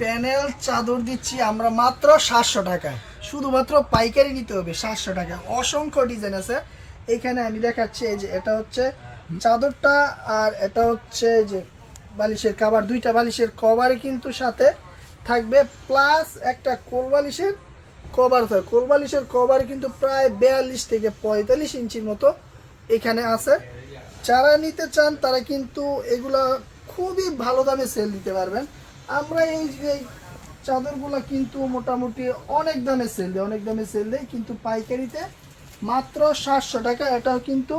Panel চাদর দিচ্ছি আমরা মাত্র সাতশো টাকায়। শুধুমাত্র পাইকারি নিতে হবে সাতশো টাকা। অসংখ্য ডিজাইন আছে। এখানে আমি দেখাচ্ছি এই যে এটা হচ্ছে চাদরটা আর এটা হচ্ছে যে বালিশের কাবার দুইটা বালিশের কভারে কিন্তু সাথে থাকবে। প্লাস একটা কোল বালিশের কভার থাকে কোল বালিশের কভার কিন্তু প্রায় বিয়াল্লিশ থেকে পঁয়তাল্লিশ ইঞ্চির মতো এখানে আছে। যারা নিতে চান তারা কিন্তু এগুলা খুবই ভালো দামে সেল দিতে পারবেন। আমরা এই যে চাদরগুলো কিন্তু মোটামুটি অনেক দামে সেল দেয় অনেক দামে সেল দেয় কিন্তু পাইকারিতে মাত্র সাতশো টাকা। এটাও কিন্তু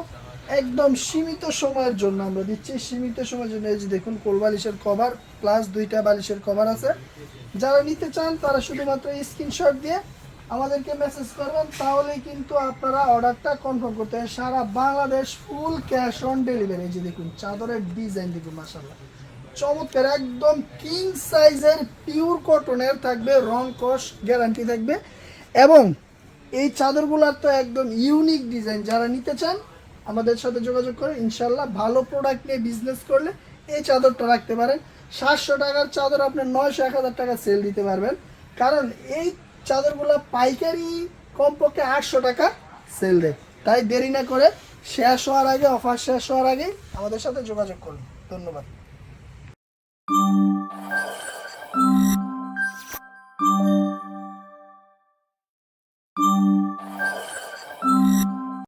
একদম সীমিত সময়ের জন্য আমরা দিচ্ছি। সীমিত সময়ের জন্য এই যে দেখুন, কোল বালিশের কভার প্লাস দুইটা বালিশের কভার আছে। যারা নিতে চান, তারা শুধুমাত্র স্ক্রিনশট দিয়ে আমাদেরকে মেসেজ করবেন তাহলেই কিন্তু আপনারা অর্ডারটা কনফার্ম করতে সারা Bangladesh full cash on delivery এই যে দেখুন, চাদরের ডিজাইন দেখুন মাসাল্লাহ চমৎকার, একদম কিং সাইজের পিওর কটনের থাকবে, রং কস গ্যারান্টি থাকবে। এবং এই চাদরগুলোর তো একদম ইউনিক ডিজাইন যারা নিতে চান, আমাদের সাথে যোগাযোগ করে ইনশাল্লাহ ভালো প্রোডাক্ট নিয়ে বিজনেস করলে এই চাদরটা রাখতে পারেন। সাতশো টাকার চাদর আপনি নয়শো, এক হাজার টাকা সেল দিতে পারবেন। কারণ এই চাদরগুলো পাইকারি কমপক্ষে আটশো টাকা সেল দেয়। তাই দেরি না করে শেষ হওয়ার আগে অফার শেষ হওয়ার আগে আমাদের সাথে যোগাযোগ করুন। ধন্যবাদ।